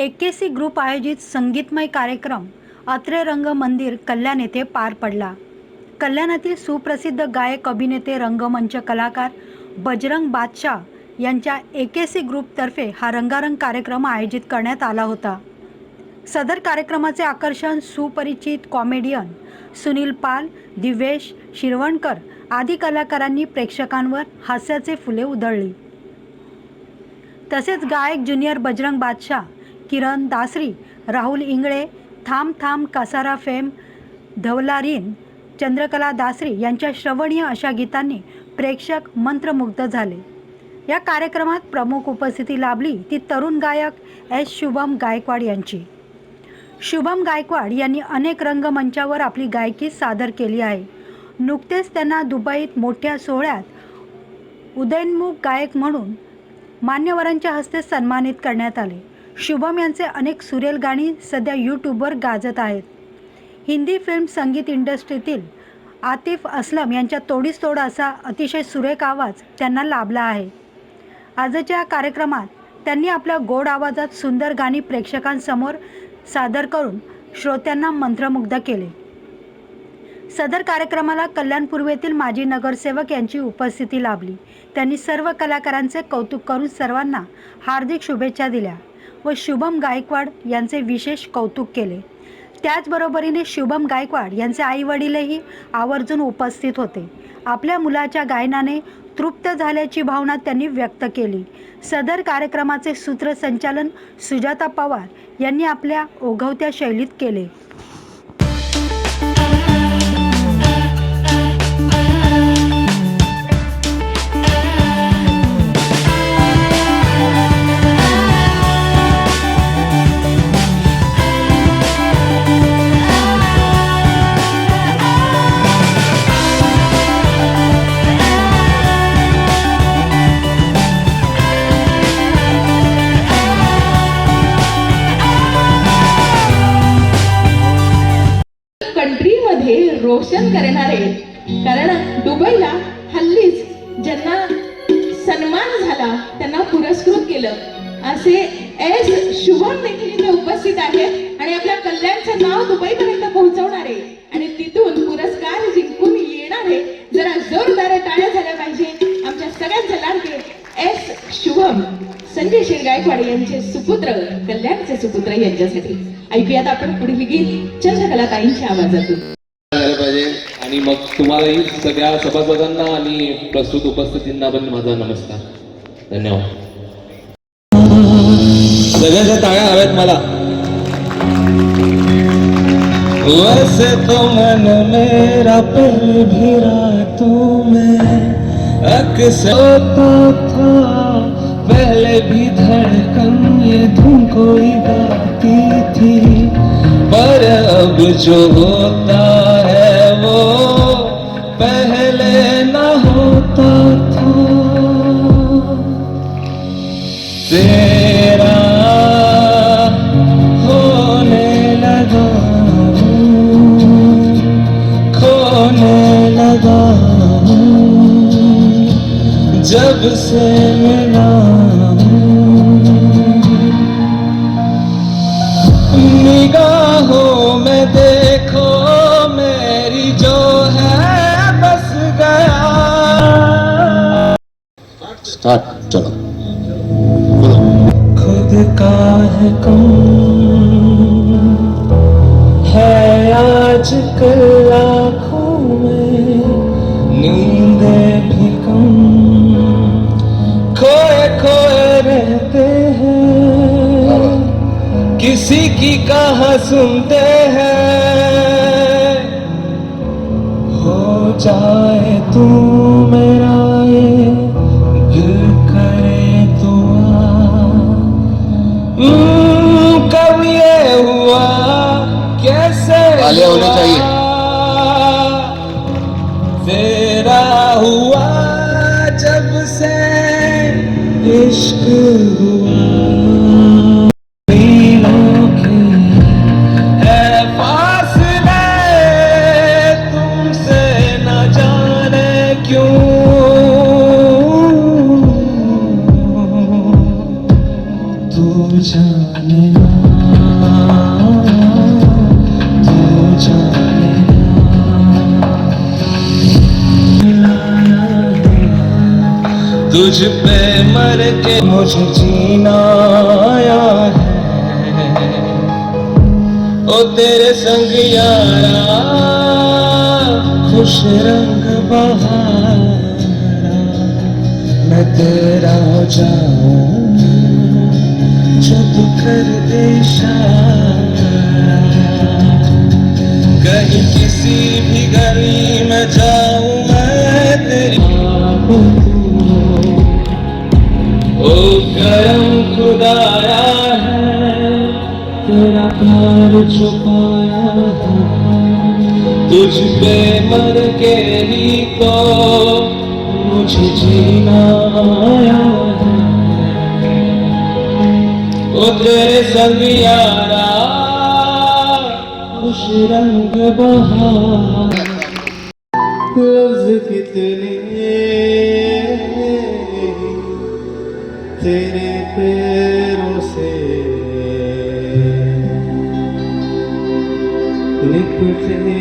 AKC group आयोजित संगीतमय कार्यक्रम अत्रे रंग मंदिर कल्याण येथे पार पडला. कल्याणातील सुप्रसिद्ध गायक अभिनेते रंगमंच कलाकार बजरंग बादशाह यांच्या एकेसी ग्रुपतर्फे हा रंगारंग कार्यक्रम आयोजित करण्यात आला होता. सदर कार्यक्रमाचे आकर्षण सुपरिचित कॉमेडियन सुनील पाल दिवेश शिरवणकर आदी कलाकारांनी प्रेक्षकांवर हास्याचे फुले उधळली. तसेच गायक ज्युनियर बजरंग बादशाह किरण दासरी राहुल इंगळे थांब थांब कसारा फेम धवलारीन चंद्रकला दासरी यांच्या श्रवणीय अशा गीतांनी प्रेक्षक मंत्रमुग्ध झाले. या कार्यक्रमात प्रमुख उपस्थिती लाभली ती तरुण गायक एस शुभम गायकवाड यांची. शुभम गायकवाड यांनी अनेक रंगमंचावर आपली गायकी सादर केली आहे. नुकतेच त्यांना दुबईत मोठ्या सोहळ्यात उदयनमुख गायक म्हणून मान्यवरांच्या हस्ते सन्मानित करण्यात आले. शुभम यांचे अनेक सुरेल गाणी सध्या यूट्यूबवर गाजत आहेत. हिंदी फिल्म संगीत इंडस्ट्रीतील आतिफ असलम यांच्या तोडीस तोड असा अतिशय सुरेख आवाज त्यांना लाभला आहे. आजच्या कार्यक्रमात त्यांनी आपल्या गोड आवाजात सुंदर गाणी प्रेक्षकांसमोर सादर करून श्रोत्यांना मंत्रमुग्ध केले. सदर कार्यक्रमाला कल्याण पूर्वेतील माजी नगरसेवक यांची उपस्थिती लाभली. त्यांनी सर्व कलाकारांचे कौतुक करून सर्वांना हार्दिक शुभेच्छा दिल्या. व शुभम गायकवाड यांचे विशेष कौतुक केले. त्याचबरोबरीने शुभम गायकवाड यांचे आईवडीलही आवर्जून उपस्थित होते. आपल्या मुलाच्या गायनाने तृप्त झाल्याची भावना त्यांनी व्यक्त केली. सदर कार्यक्रमाचे सूत्रसंचालन सुजाता पवार यांनी आपल्या ओघवत्या शैलीत केले. रोशन करणारे कारण दुबईला हल्लीच ज्यांना सन्मान झाला त्यांना पुरस्कृत केलं. असे एस. शुभम देखील इथे उपस्थित आहेत आणि आपल्या कल्याणचं नाव दुबईपर्यंत पोहोचवणारे. आणि तिथून पुरस्कार जिंकून येणारे जरा जोरदार टाळ्या झाल्या पाहिजे. आमच्या सगळ्यांचे लाडके एस. शुभम. संजय शिरगायकवाड यांचे सुपुत्र कल्याणचे सुपुत्र यांच्यासाठी. ऐकूयात आपण पुढील गीत. चंद्रकला ताईंच्या आवाजातून. झालं पाहिजे. आणि मग तुम्हालाही सगळ्या सभासदांना आणि प्रस्तुत उपस्थितींना पण माझा नमस्कार. धन्यवाद. सगळ्यांच्या ताळ्या हव्यात मला. वैसे तो मन मेरा पर भी रातों में अक्सर होता था पहले भी धड़कन ये धुन कोई गाती थी. पर अब जो होता तेरा होने लगा हूँ, खोने लगा हूँ, जब से मिला आज आँखों में नींदे भी कम। खोए खोए रहते हैं, किसी की कहा सुनते हैं। हो जाए तालियां होनी हुआ? चाहिए। तेरा हुआ जब से इश्क हुआ नीलों की जाने तुझ पे मर के मुझे जीना आया है। ओ, तेरे संग यारा, खुश रंग बहारा। मैं तेरा हो जाऊँ जब कर दे कहीं किसी भी गली में जाऊँ मैं तेरी प्यार छुपाया है तुझ पे मर के ही तो मुझे जीना आया है ओ तेरे संग यारा खुश रंग बहार लफ्ज कितने तेरे पैरों से seni.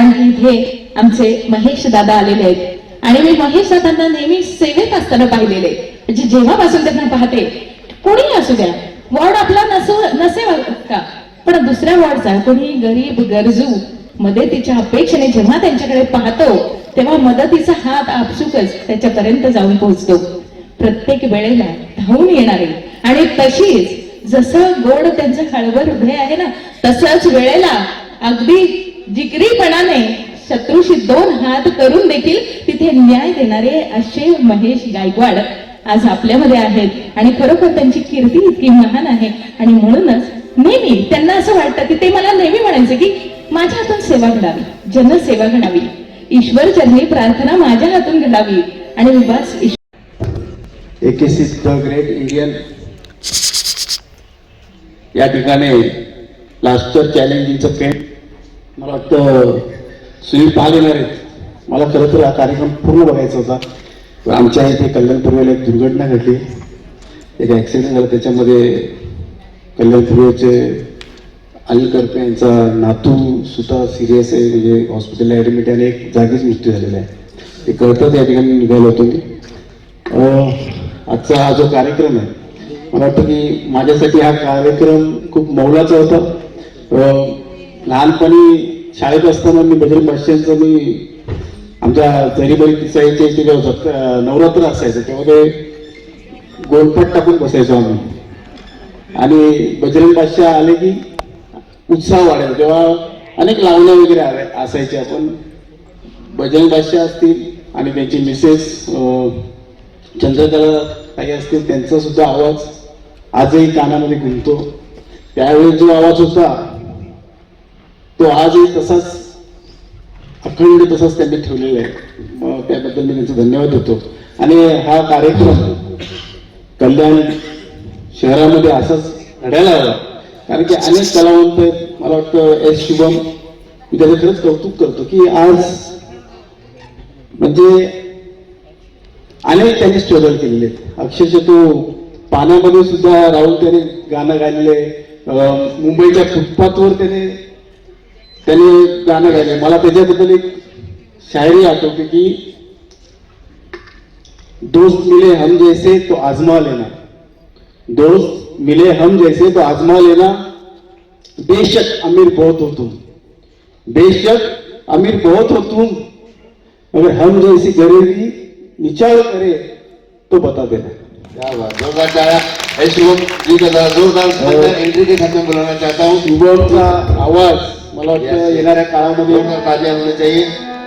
कारण की इथे आमचे महेश दादा आलेले आहेत. आणि मी महेश दादांना नेहमी सेवेत असताना पाहिलेले म्हणजे जेव्हापासून त्यांना पाहते कोणी असू द्या वॉर्ड आपला नसो नसे का? पण दुसऱ्या वॉर्डचा कोणी गरीब गरजू मदतीच्या अपेक्षेने जेव्हा त्यांच्याकडे पाहतो तेव्हा मदतीचा हात आपसुकच त्याच्यापर्यंत जाऊन पोहोचतो. प्रत्येक वेळेला धावून येणारे. आणि तशीच जसं गोड त्यांचं हळवर उभे आहे ना तसंच वेळेला अगदी जिगरीपणाने शत्रूशी दोन हात करून देखील तिथे न्याय देणारे असे महेश गायकवाड आज आपल्यामध्ये आहेत. आणि खरोखर त्यांची कीर्ती इतकी महान आहे. आणि म्हणूनच नेहमी त्यांना असं वाटतं की ते मला नेहमी म्हणायचे की माझ्या हातून सेवा घडावी जनसेवा घडावी. ईश्वर चरणी प्रार्थना माझ्या हातून घडावी. आणि मी बस ईश्वर द ग्रेट इंडियन या ठिकाणी लास्टर चॅलेंजिंगचं पेंट मला वाटतं सुनील पाल येणार आहेत मला खरं तर हा कार्यक्रम पूर्ण बघायचा होता. पण आमच्या इथे कल्याण पूर्वेला एक दुर्घटना घडली. एक ॲक्सिडेंट झाला. त्याच्यामध्ये कल्याण पूर्वेचे अनिल करपे यांचा नातू सुद्धा सिरियस आहे. म्हणजे हॉस्पिटलला ॲडमिट आहे आणि एक जागीच मृत्यू झालेला आहे. ते कळतं त्या ठिकाणी निघालो होतो मी. आजचा हा जो कार्यक्रम आहे मला वाटतं की माझ्यासाठी हा कार्यक्रम खूप मौलाचा होता. लहानपणी शाळेत असताना मी बजरंग बादशांचं मी आमच्या जरीबरी तिसाईचे तिथे नवरात्र असायचं. तेव्हा ते गोलपट टाकून बसायचो आम्ही. आणि बजरंग बादशाह आले की उत्साह वाढायचा. तेव्हा अनेक लावण्या वगैरे आल्या- असायच्या पण बजरंग बादशाह असतील आणि त्यांची मिसेस अं, चंद्रकला काही असतील त्यांचा सुद्धा आवाज आजही कानामध्ये घुमतो. त्यावेळी जो आवाज होता तो आजही तसाच अखंड तसाच त्यांनी ठेवलेला आहे. त्याबद्दल मी त्यांचा धन्यवाद देतो आणि हा कार्यक्रम कल्याण शहरामध्ये असाच घडायला हवा. कारण की अनेक कलावंत आहेत. मला वाटतं एस शुभम मी त्याचं खरंच कौतुक करतो की आज म्हणजे अनेक त्यांनी स्ट्रगल केलेले आहेत. अक्षरशः तो पाण्यामध्ये सुद्धा राहून त्याने गाणं गायलेलं आहे. अं, मुंबईच्या फुटपाथवर त्याने त्याने गाणं गायले मला त्याच्याबद्दल एक शायरी आठवते की दोस्त मिले हम जैसे तो आजमा लेना. दोस्त मिले हम जैसे तो आजमा लेना. बेशक अमीर बहुत हो तुम. बेशक अमीर बहुत हो तुम. मगर हम जैसी गरीबी निचाव करे तो बता देना. क्या बात जोरदार टाळ्या हे शुभम जी का जोरदार एंट्री के साथ में बुलाना चाहता हूँ। आवाज़। मला वाटतं येणाऱ्या काळामध्ये तालियां होनी चाहिए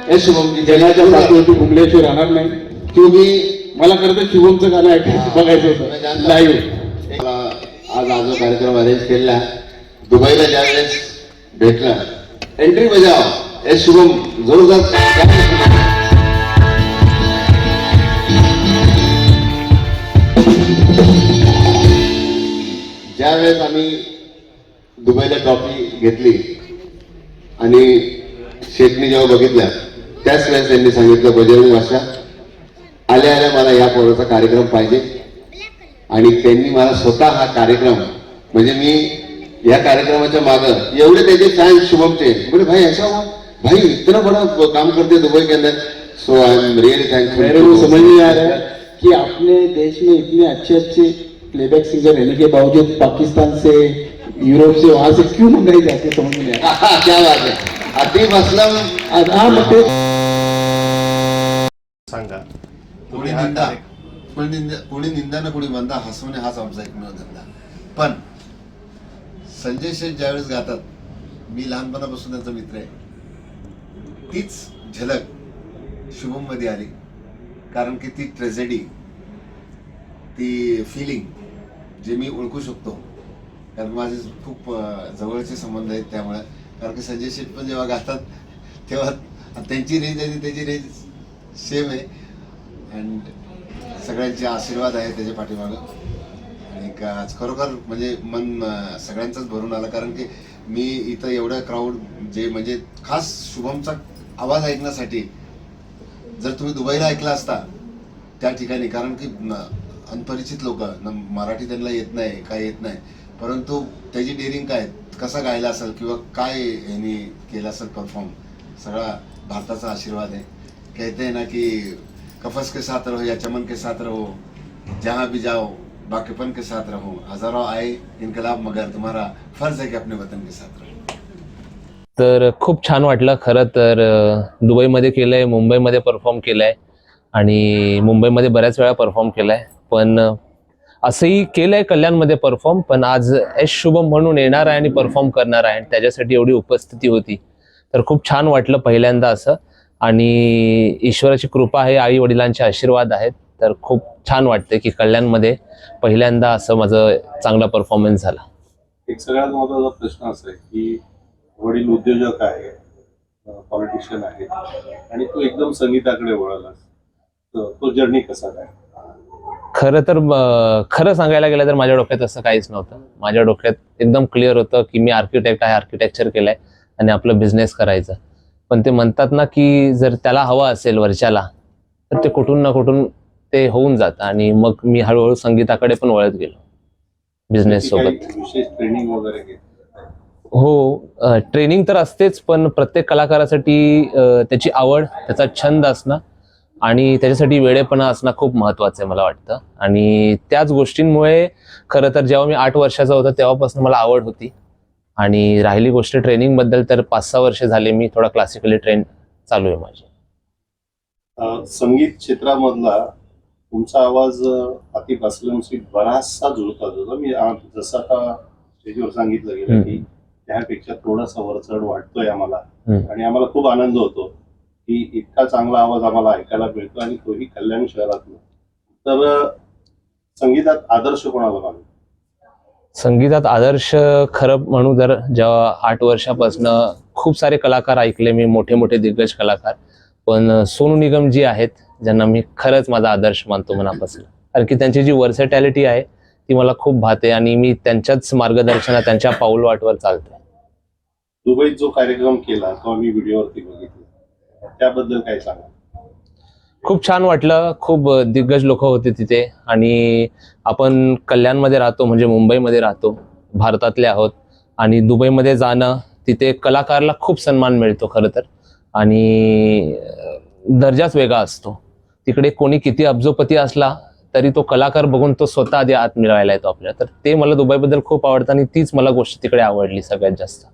हे शुभम जी जगाच्या पातळीवरती घुमल्याशिवाय राहणार नाही. क्योंकि मला खरं तर शुभमचं गाणं ऐकायचं बघायचं होतं. लाईव्ह आज हा जो कार्यक्रम अरेंज केला दुबईला ज्यावेळेस भेटला एंट्री बजाव हे शुभम जोरदार. ज्यावेळेस आम्ही दुबईला ट्रॉफी घेतली आणि शेटनी जेव्हा बघितल्या त्याच वेळेस त्यांनी सांगितलं बजरंग भाषा आल्या आल्या मला या पोराचा कार्यक्रम पाहिजे. आणि त्यांनी मला स्वतः हा कार्यक्रम म्हणजे मी या कार्यक्रमाच्या मागं एवढे त्याचे फॅन शुभमचे. बोले भाई ऐसा हुआ भाई इतना बड़ा काम करते दुबई के अंदर सो आई एम रियली मेरे को समझ नहीं आ रहा थैंकफुल है कि अपने देश में इतने अच्छे अच्छे प्लेबैक सिंगर रहने के बावजूद पाकिस्तान से यूरोप से वहां से क्यों मंगाई जाती है समझ में क्या बात है. आतिफ असलम हाँ मग सांगा. कोणी निंदा. कोणी निंदा कोणी निंदा ना कोणी म्हणता हसवणे हाच आमचा एकमेव धंदा. पण संजय शेठ ज्यावेळेस गातात मी लहानपणापासून त्यांचा मित्र आहे. तीच झलक शुभममध्ये आली. कारण की ती ट्रेजेडी ती फिलिंग जे मी ओळखू शकतो कारण माझे खूप जवळचे संबंध आहेत त्यामुळे. कारण की संजय शेठ पण जेव्हा गातात तेव्हा त्यांची रेंज आणि त्याची रेंज सेम आहे. अँड सगळ्यांचे आशीर्वाद आहे त्याच्या पाठीमागं. आणि का- आज खरोखर म्हणजे मन सगळ्यांचंच भरून आलं. कारण की मी इथं एवढं क्राऊड जे म्हणजे खास शुभमचा आवाज ऐकण्यासाठी जर तुम्ही दुबईला ऐकला असता त्या ठिकाणी. कारण की अनपरिचित लोक मराठी त्यांना येत नाही काय येत नाही. परंतु त्याची डेअरिंग काय? कसा गायला असेल किंवा काय यांनी केलं असेल परफॉर्म सगळा भारताचा आशीर्वाद आहे. कहते ना की कफस के साथ रहो या चमन के साथ रहो जहाँ भी जाओ बाकीपन के साथ रहो। हजारों आए इनकलाब मगर तुम्हारा फर्ज है कि अपने वतन के साथ रहो। तर खूप छान वाटलं खरं तर दुबईमध्ये केलं आहे मुंबईमध्ये परफॉर्म केलं आहे आणि मुंबईमध्ये बऱ्याच वेळा परफॉर्म केला आहे पण असंही केलंय कल्याणमध्ये परफॉर्म पण आज एस शुभम म्हणून येणार आहे आणि परफॉर्म करणार आहे. आणि त्याच्यासाठी एवढी उपस्थिती होती. तर खूप छान वाटलं पहिल्यांदा असं. आणि ईश्वराची कृपा आहे आई वडिलांचे आशीर्वाद आहेत. तर खूप छान वाटते की कल्याणमध्ये पहिल्यांदा असं माझं चांगला परफॉर्मन्स झाला. एक सगळ्यात महत्त्वाचा प्रश्न असा आहे की वडील उद्योजक आहे पॉलिटिशियन आहे आणि तो एकदम संगीताकडे वळालास. तो जर्नी कसा काय? खरं तर खरं सांगायला गेलं तर माझ्या डोक्यात असं काहीच नव्हतं. माझ्या डोक्यात एकदम क्लिअर होतं की मी आर्किटेक्ट आहे आर्किटेक्चर केलंय आणि आपलं बिझनेस करायचं. पण ते म्हणतात ना की जर त्याला हवा असेल वरच्याला तर ते कुठून ना कुठून ते होऊन जातं आणि मग मी हळूहळू संगीताकडे पण वळत गेलो. बिझनेस सोबत. हो ट्रेनिंग तर असतेच पण प्रत्येक कलाकारासाठी त्याची आवड त्याचा छंद असणं आणि त्याच्यासाठी वेळेपणा असणं खूप महत्वाचं आहे मला वाटतं. आणि त्याच गोष्टींमुळे खरं तर जेव्हा मी आठ वर्षाचा होतो तेव्हापासून मला आवड होती. आणि राहिली गोष्ट ट्रेनिंगबद्दल तर पाच सहा वर्ष झाले मी थोडा क्लासिकली ट्रेन चालू आहे माझी. संगीत क्षेत्रामधला तुमचा आवाज अं, आतिफ अस्लमशी बराचसा जुळता जुळता मी जसं आता स्टेजवर सांगितलं गेलं. की त्यापेक्षा थोडासा वरचढ वाटतोय आम्हाला. आणि आम्हाला खूप आनंद होतो. की इतका चांगला आवाज आम्हाला ऐकायला मिळतो आणि तोही कल्याण शहरातून. तर संगीतात आदर्श कोणाला मानतो संगीतात आदर्श खरं म्हणू जर जेव्हा आठ वर्षापासून खूप सारे कलाकार ऐकले मी मोठे मोठे दिग्गज कलाकार. पण सोनू निगम जी आहेत ज्यांना मी खरंच माझा आदर्श मानतो मनापासून. कारण की त्यांची जी वर्सेटॅलिटी आहे ती मला खूप भाते आणि मी त्यांच्याच मार्गदर्शनात त्यांच्या पाऊलवाटवर चालतोय. दुबईत जो कार्यक्रम केला तो आम्ही व्हिडिओवरती बघितला. त्याबद्दल काय सांगा? खूप छान वाटलं. खूप दिग्गज लोक होते तिथे. आणि आपण कल्याणमध्ये राहतो म्हणजे मुंबईमध्ये राहतो. भारतातले आहोत. आणि दुबईमध्ये जाणं तिथे कलाकारला खूप सन्मान मिळतो खरं तर. आणि दर्जाच वेगळा असतो. तिकडे कोणी किती अब्जोपती असला तरी तो कलाकार बघून तो स्वतः आधी आत मिळवायला येतो आपल्याला. तर ते मला दुबईबद्दल खूप आवडतं आणि तीच मला गोष्ट तिकडे आवडली सगळ्यात जास्त.